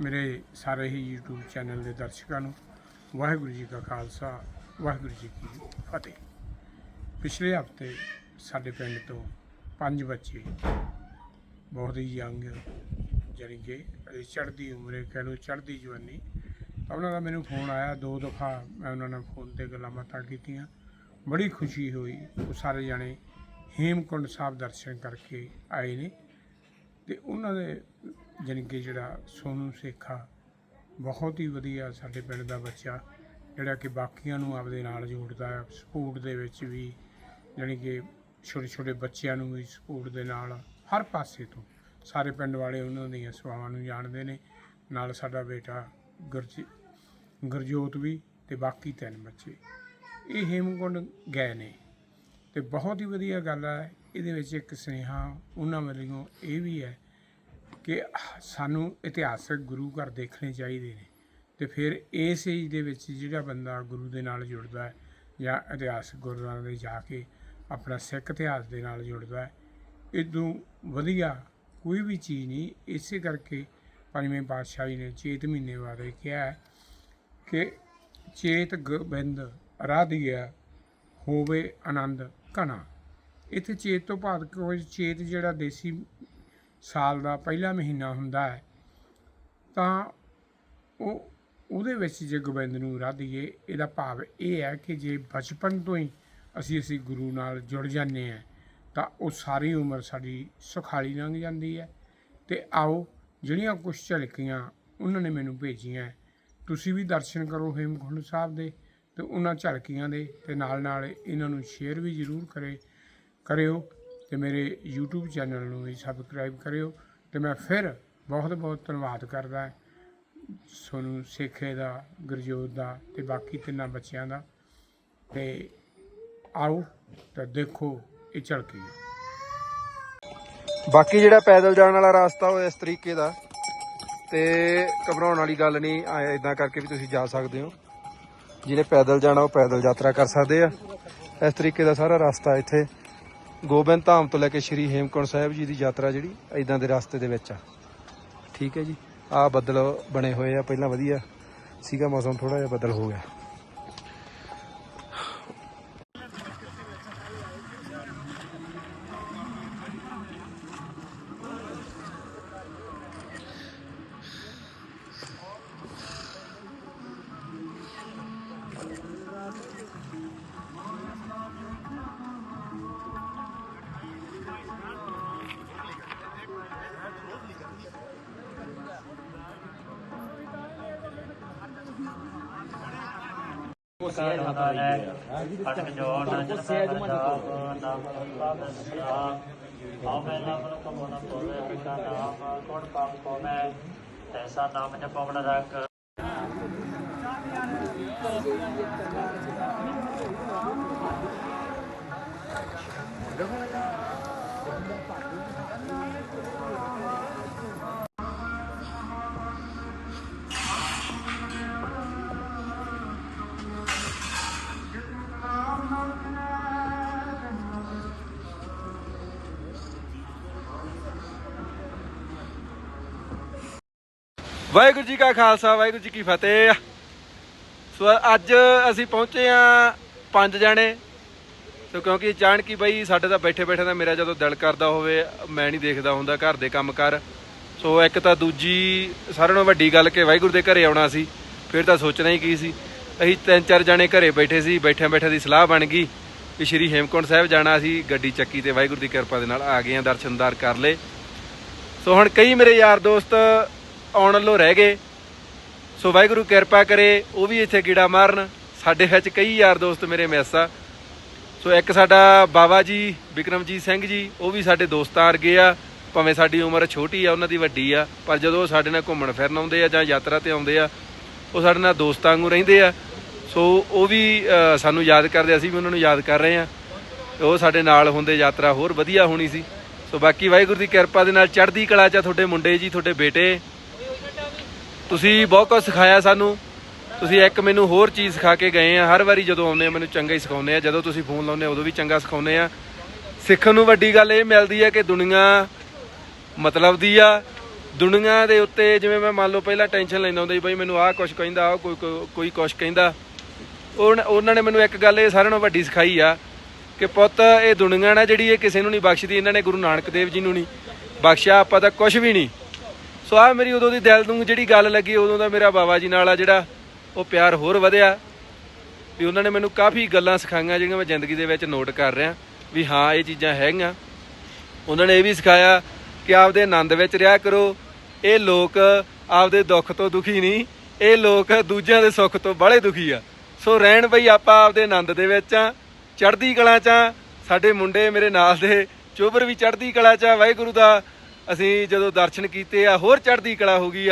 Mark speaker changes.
Speaker 1: ਮੇਰੇ ਸਾਰੇ ਹੀ YouTube channel ਦੇ ਦਰਸ਼ਕਾਂ ਨੂੰ ਵਾਹਿਗੁਰੂ ਜੀ ਕਾ ਖਾਲਸਾ, ਵਾਹਿਗੁਰੂ ਜੀ ਕੀ ਫਤਿਹ। ਪਿਛਲੇ ਹਫ਼ਤੇ ਸਾਡੇ ਪਿੰਡ ਤੋਂ ਪੰਜ ਬੱਚੇ ਬਹੁਤ ਹੀ ਯੰਗ ਜਾਣੀ ਕਿ ਅਜੇ ਚੜ੍ਹਦੀ ਉਮਰੇ ਕਹਿ ਲਓ ਚੜ੍ਹਦੀ ਜਵਾਨੀ। ਤਾਂ ਉਹਨਾਂ ਦਾ ਮੈਨੂੰ ਫੋਨ ਆਇਆ, ਦੋ ਦਫਾ ਮੈਂ ਉਹਨਾਂ ਨਾਲ ਫੋਨ ਤੇ ਗੱਲਾਂ ਬਾਤਾਂ ਕੀਤੀਆਂ। ਬੜੀ ਖੁਸ਼ੀ ਹੋਈ, ਉਹ ਸਾਰੇ ਜਾਣੇ ਹੇਮਕੁੰਡ ਸਾਹਿਬ ਦਰਸ਼ਨ ਕਰਕੇ ਆਏ ਨੇ। ਤੇ ਉਹਨਾਂ ਦੇ ਜਾਣੀ ਕਿ ਜਿਹੜਾ ਸੋਨੂ ਸੇਖਾ ਬਹੁਤ ਹੀ ਵਧੀਆ ਸਾਡੇ ਪਿੰਡ ਦਾ ਬੱਚਾ, ਜਿਹੜਾ ਕਿ ਬਾਕੀਆਂ ਨੂੰ ਆਪਦੇ ਨਾਲ ਜੋੜਦਾ ਹੈ ਸਪੋਰਟ ਦੇ ਵਿੱਚ ਵੀ ਜਾਣੀ ਕਿ ਛੋਟੇ ਛੋਟੇ ਬੱਚਿਆਂ ਨੂੰ ਵੀ ਸਪੋਰਟ ਦੇ ਨਾਲ ਹਰ ਪਾਸੇ ਤੋਂ ਸਾਰੇ ਪਿੰਡ ਵਾਲੇ ਉਹਨਾਂ ਦੀਆਂ ਸੇਵਾਵਾਂ ਨੂੰ ਜਾਣਦੇ ਨੇ। ਨਾਲ ਸਾਡਾ ਬੇਟਾ ਗੁਰਜ, ਗੁਰਜੋਤ ਵੀ ਤੇ ਬਾਕੀ ਤਿੰਨ ਬੱਚੇ। ਇਹ ਹੇਮਕੁੰਡ ਗਏ ਨੇ ਤੇ ਬਹੁਤ ਹੀ ਵਧੀਆ ਗੱਲ ਹੈ, ਇਹਦੇ ਵਿੱਚ ਇੱਕ ਸੁਨੇਹਾ ਉਹਨਾਂ ਵੱਲੋਂ ਇਹ ਵੀ ਹੈ ਕਿ ਸਾਨੂੰ ਇਤਿਹਾਸਕ ਗੁਰੂ ਘਰ ਦੇਖਣੇ ਚਾਹੀਦੇ ਨੇ। ਤੇ ਫਿਰ ਇਸ ਏਜ ਦੇ ਵਿੱਚ ਜਿਹੜਾ ਬੰਦਾ ਗੁਰੂ ਦੇ ਨਾਲ ਜੁੜਦਾ ਹੈ ਜਾਂ ਇਤਿਹਾਸਕ ਗੁਰਦੁਆਰਾ ਦੇ ਜਾ ਕੇ ਆਪਣਾ ਸਿੱਖ ਇਤਿਹਾਸ ਦੇ ਨਾਲ ਜੁੜਦਾ ਹੈ ਇਦੋਂ ਵਧੀਆ ਕੋਈ ਵੀ ਚੀਜ਼ ਨਹੀਂ। ਇਸੇ ਕਰਕੇ ਪੰਜਵੇਂ ਪਾਤਸ਼ਾਹ ਜੀ ਨੇ ਚੇਤ ਮਹੀਨੇ ਬਾਰੇ ਕਿਹਾ ਹੈ ਕਿ ਚੇਤ ਗੋਬਿੰਦ ਰਾਧਿਆ ਹੋਵੇ ਆਨੰਦ ਘਣਾ। ਇੱਥੇ ਚੇਤ ਤੋਂ ਭਾਵ ਕੋਈ ਚੇਤ ਜਿਹੜਾ ਦੇਸੀ ਸਾਲ ਦਾ ਪਹਿਲਾ ਮਹੀਨਾ ਹੁੰਦਾ ਹੈ, ਤਾਂ ਉਹ, ਉਹਦੇ ਵਿੱਚ ਜੇ ਗੋਬਿੰਦ ਨੂੰ ਰਾਧੀਏ ਇਹਦਾ ਭਾਵ ਇਹ ਹੈ ਕਿ ਜੇ ਬਚਪਨ ਤੋਂ ਹੀ ਅਸੀਂ ਅਸੀਂ ਗੁਰੂ ਨਾਲ ਜੁੜ ਜਾਂਦੇ ਹਾਂ, ਤਾਂ ਉਹ ਸਾਰੀ ਉਮਰ ਸਾਡੀ ਸੁਖਾਲੀ ਲੰਘ ਜਾਂਦੀ ਹੈ। ਤੇ ਆਓ, ਜਿਹੜੀਆਂ ਕੁਝ ਝਲਕੀਆਂ ਉਹਨਾਂ ਨੇ ਮੈਨੂੰ ਭੇਜੀਆਂ ਤੁਸੀਂ ਵੀ ਦਰਸ਼ਨ ਕਰੋ ਹੇਮਕੁੰਡ ਸਾਹਿਬ ਦੇ ਤੇ ਉਹਨਾਂ ਝਲਕੀਆਂ ਦੇ ਤੇ ਨਾਲ ਨਾਲ ਇਹਨਾਂ ਨੂੰ ਸ਼ੇਅਰ ਵੀ ਜ਼ਰੂਰ ਕਰੇ, ਕਰਿਓ। ਤੇ ਮੇਰੇ YouTube ਚੈਨਲ ਨੂੰ ਵੀ ਸਬਸਕ੍ਰਾਈਬ ਕਰਿਓ ਤੇ ਮੈਂ ਫਿਰ ਬਹੁਤ ਬਹੁਤ ਧੰਨਵਾਦ ਕਰਦਾ ਸੋਨੂੰ ਸੇਖੇ ਦਾ, ਗੁਰਜੋਤ ਦਾ ਤੇ ਬਾਕੀ ਤਿੰਨਾਂ ਬੱਚਿਆਂ ਦਾ ਤੇ ਆਓ ਤਾਂ ਦੇਖੋ ਇਹ ਝਲਕੀ
Speaker 2: ਬਾਕੀ ਜਿਹੜਾ ਪੈਦਲ ਜਾਣ ਵਾਲਾ ਰਸਤਾ ਉਹ ਇਸ ਤਰੀਕੇ ਦਾ ਤੇ ਘਬਰਾਉਣ ਵਾਲੀ ਗੱਲ ਨਹੀਂ ਇਦਾਂ ਕਰਕੇ ਵੀ ਤੁਸੀਂ ਜਾ ਸਕਦੇ ਹੋ। ਜਿਹੜੇ ਪੈਦਲ ਜਾਣਾ ਉਹ ਪੈਦਲ ਯਾਤਰਾ ਕਰ ਸਕਦੇ ਆ। ਇਸ ਤਰੀਕੇ ਦਾ ਸਾਰਾ ਰਸਤਾ ਇੱਥੇ ਗੋਬਿੰਦ ਧਾਮ ਤੋਂ ਲੈ ਕੇ ਸ਼੍ਰੀ ਹੇਮਕੁੰਟ ਸਾਹਿਬ ਜੀ ਦੀ ਯਾਤਰਾ ਜਿਹੜੀ ਇਦਾਂ ਦੇ ਰਸਤੇ ਦੇ ਵਿੱਚ ਆ। ਠੀਕ ਹੈ ਜੀ। ਆ ਬੱਦਲ ਬਣੇ ਹੋਏ ਆ, ਪਹਿਲਾਂ ਵਧੀਆ। ਸੀਗਾ ਮੌਸਮ ਥੋੜਾ ਜਿਹਾ ਬੱਦਲ ਹੋ ਗਿਆ।
Speaker 3: ਅਟਕ ਨਾਮ ਪਾਪ ਸਦਾ ਆਵੇ ਨਾਮ
Speaker 2: ਵਾਹਿਗੁਰੂ ਜੀ ਕਾ ਖਾਲਸਾ, ਵਾਹਿਗੁਰੂ ਜੀ ਕੀ ਫਤਿਹ। ਸੋ ਅੱਜ ਅਸੀਂ ਪਹੁੰਚੇ ਆ ਪੰਜ ਜਾਣੇ। ਸੋ ਕਿਉਂਕਿ ਜਾਣ ਕੀ ਬਈ ਸਾਡੇ ਤਾਂ ਬੈਠੇ ਬੈਠੇ ਦਾ ਮੇਰਾ ਜਦੋਂ ਦਿਲ ਕਰਦਾ ਹੋਵੇ, ਮੈਂ ਨਹੀਂ ਦੇਖਦਾ ਹੁੰਦਾ ਘਰ ਦੇ ਕੰਮ ਕਰ। ਸੋ ਇੱਕ ਤਾਂ ਦੂਜੀ, ਸਾਰਿਆਂ ਨਾਲੋਂ ਵੱਡੀ ਗੱਲ ਕਿ ਵਾਹਿਗੁਰੂ ਦੇ ਘਰੇ ਆਉਣਾ ਸੀ, ਫਿਰ ਤਾਂ ਸੋਚਣਾ ਹੀ ਕੀ ਸੀ। ਅਸੀਂ ਤਿੰਨ ਚਾਰ ਜਾਣੇ ਘਰੇ ਬੈਠੇ ਸੀ, ਬੈਠਿਆਂ ਬੈਠਿਆਂ ਦੀ ਸਲਾਹ ਬਣ ਗਈ ਕਿ ਸ਼੍ਰੀ ਹੇਮਕੁੰਟ ਸਾਹਿਬ ਜਾਣਾ ਅਸੀਂ, ਗੱਡੀ ਚੱਕੀ ਤੇ ਵਾਹਿਗੁਰੂ ਦੀ ਕਿਰਪਾ ਦੇ ਨਾਲ ਆ ਗਏ ਆ ਦਰਸ਼ਨਦਾਰ ਕਰ ਲਏ। ਸੋ ਹੁਣ ਕਈ ਮੇਰੇ ਯਾਰ ਦੋਸਤ ਆਉਣ ਵੱਲੋਂ ਰਹਿ ਗਏ। ਸੋ ਵਾਹਿਗੁਰੂ ਕਿਰਪਾ ਕਰੇ, ਉਹ ਵੀ ਇੱਥੇ ਕੀੜਾ ਮਾਰਨ। ਸਾਡੇ ਵਿੱਚ ਕਈ ਯਾਰ ਦੋਸਤ ਮੇਰੇ ਮਿਸ ਆ। ਸੋ ਇੱਕ ਸਾਡਾ ਬਾਬਾ ਜੀ, ਵਿਕਰਮਜੀਤ ਸਿੰਘ ਜੀ, ਉਹ ਵੀ ਸਾਡੇ ਦੋਸਤਾਂ ਵਰਗੇ ਆ। ਭਾਵੇਂ ਸਾਡੀ ਉਮਰ ਛੋਟੀ ਆ, ਉਹਨਾਂ ਦੀ ਵੱਡੀ ਆ, ਪਰ ਜਦੋਂ ਉਹ ਸਾਡੇ ਨਾਲ ਘੁੰਮਣ ਫਿਰਨ ਆਉਂਦੇ ਆ ਜਾਂ ਯਾਤਰਾ ਤੇ ਆਉਂਦੇ ਆ, ਉਹ ਸਾਡੇ ਨਾਲ ਦੋਸਤਾਂ ਵਾਂਗੂ ਰਹਿੰਦੇ ਆ। ਸੋ ਉਹ ਵੀ ਸਾਨੂੰ ਯਾਦ ਕਰਦੇ ਅਸੀਂ ਵੀ ਉਹਨਾਂ ਨੂੰ ਯਾਦ ਕਰ ਰਹੇ ਹਾਂ। ਉਹ ਸਾਡੇ ਨਾਲ ਹੁੰਦੇ ਯਾਤਰਾ ਹੋਰ ਵਧੀਆ ਹੋਣੀ ਸੀ। ਸੋ ਬਾਕੀ ਵਾਹਿਗੁਰੂ ਦੀ ਕਿਰਪਾ ਦੇ ਨਾਲ ਚੜ੍ਹਦੀ ਕਲਾ ਚ ਆ ਤੁਹਾਡੇ ਮੁੰਡੇ ਜੀ, ਤੁਹਾਡੇ ਬੇਟੇ। ਤੁਸੀਂ ਬਹੁਤ ਕੁਝ ਸਿਖਾਇਆ ਸਾਨੂੰ। ਤੁਸੀਂ ਇੱਕ ਮੈਨੂੰ ਹੋਰ ਚੀਜ਼ ਸਿਖਾ ਕੇ ਗਏ ਆ। ਹਰ ਵਾਰੀ ਜਦੋਂ ਆਉਂਦੇ ਆ, ਮੈਨੂੰ ਚੰਗਾ ਹੀ ਸਿਖਾਉਂਦੇ ਆ। ਜਦੋਂ ਤੁਸੀਂ ਫੋਨ ਲਾਉਂਦੇ ਆ, ਉਦੋਂ ਵੀ ਚੰਗਾ ਸਿਖਾਉਂਦੇ ਆ। ਸਿੱਖਣ ਨੂੰ ਵੱਡੀ ਗੱਲ ਇਹ ਮਿਲਦੀ ਹੈ ਕਿ ਦੁਨੀਆ ਮਤਲਬ ਦੀ ਆ। ਦੁਨੀਆ ਦੇ ਉੱਤੇ ਜਿਵੇਂ ਮੈਂ ਮੰਨ ਲਓ ਪਹਿਲਾਂ ਟੈਨਸ਼ਨ ਲੈਂਦਾ ਹੁੰਦਾ ਸੀ, ਬਈ ਮੈਨੂੰ ਆਹ ਕੁਛ ਕਹਿੰਦਾ, ਆਹ ਕੋਈ ਕੋਈ- ਕੋਈ ਕੁਛ ਕਹਿੰਦਾ। ਉਹਨ- ਉਹਨਾਂ ਨੇ ਮੈਨੂੰ ਇੱਕ ਗੱਲ ਇਹ ਸਾਰਿਆਂ ਨਾਲੋਂ ਵੱਡੀ ਸਿਖਾਈ ਆ ਕਿ ਪੁੱਤ, ਇਹ ਦੁਨੀਆ ਨਾ ਜਿਹੜੀ ਇਹ ਕਿਸੇ ਨੂੰ ਨਹੀਂ ਬਖਸ਼ਦੀ, ਇਹਨਾਂ ਨੇ ਗੁਰੂ ਨਾਨਕ ਦੇਵ ਜੀ ਨੂੰ ਨਹੀਂ ਬਖਸ਼ਿਆ, ਆਪਾਂ ਤਾਂ ਕੁਝ ਵੀ ਨਹੀਂ। ਸੋ ਆ ਮੇਰੀ ਉਦੋਂ ਦੀ ਦਿਲ ਨੂੰ ਜਿਹੜੀ ਗੱਲ ਲੱਗੀ, ਉਦੋਂ ਦਾ ਮੇਰਾ ਬਾਬਾ ਜੀ ਨਾਲ ਆ ਜਿਹੜਾ ਉਹ ਪਿਆਰ ਹੋਰ ਵਧਿਆ ਵੀ ਉਹਨਾਂ ਨੇ ਮੈਨੂੰ ਕਾਫੀ ਗੱਲਾਂ ਸਿਖਾਈਆਂ ਜਿਹੜੀਆਂ ਮੈਂ ਜ਼ਿੰਦਗੀ ਦੇ ਵਿੱਚ ਨੋਟ ਕਰ ਰਿਹਾ ਵੀ ਹਾਂ, ਇਹ ਚੀਜ਼ਾਂ ਹੈਗੀਆਂ। ਉਹਨਾਂ ਨੇ ਇਹ ਵੀ ਸਿਖਾਇਆ ਕਿ ਆਪਦੇ ਆਨੰਦ ਵਿੱਚ ਰਿਹਾ ਕਰੋ। ਇਹ ਲੋਕ ਆਪਦੇ ਦੁੱਖ ਤੋਂ ਦੁਖੀ ਨਹੀਂ, ਇਹ ਲੋਕ ਦੂਜਿਆਂ ਦੇ ਸੁੱਖ ਤੋਂ ਬਾਹਲੇ ਦੁਖੀ ਆ। ਸੋ ਰਹਿਣ ਬਈ, ਆਪਾਂ ਆਪਦੇ ਆਨੰਦ ਦੇ ਵਿੱਚ ਆ, ਚੜ੍ਹਦੀ ਕਲਾ ਚ ਆ, ਸਾਡੇ ਮੁੰਡੇ ਮੇਰੇ ਨਾਲ ਦੇ ਚੋਬਰ ਵੀ ਚੜ੍ਹਦੀ ਕਲਾ ਚ ਆ, ਵਾਹਿਗੁਰੂ ਦਾ। ਅਸੀਂ ਜਦੋਂ ਦਰਸ਼ਨ ਕੀਤੇ ਆ, ਹੋਰ ਚੜ੍ਹਦੀ ਕਲਾ ਹੋ ਗਈ ਆ।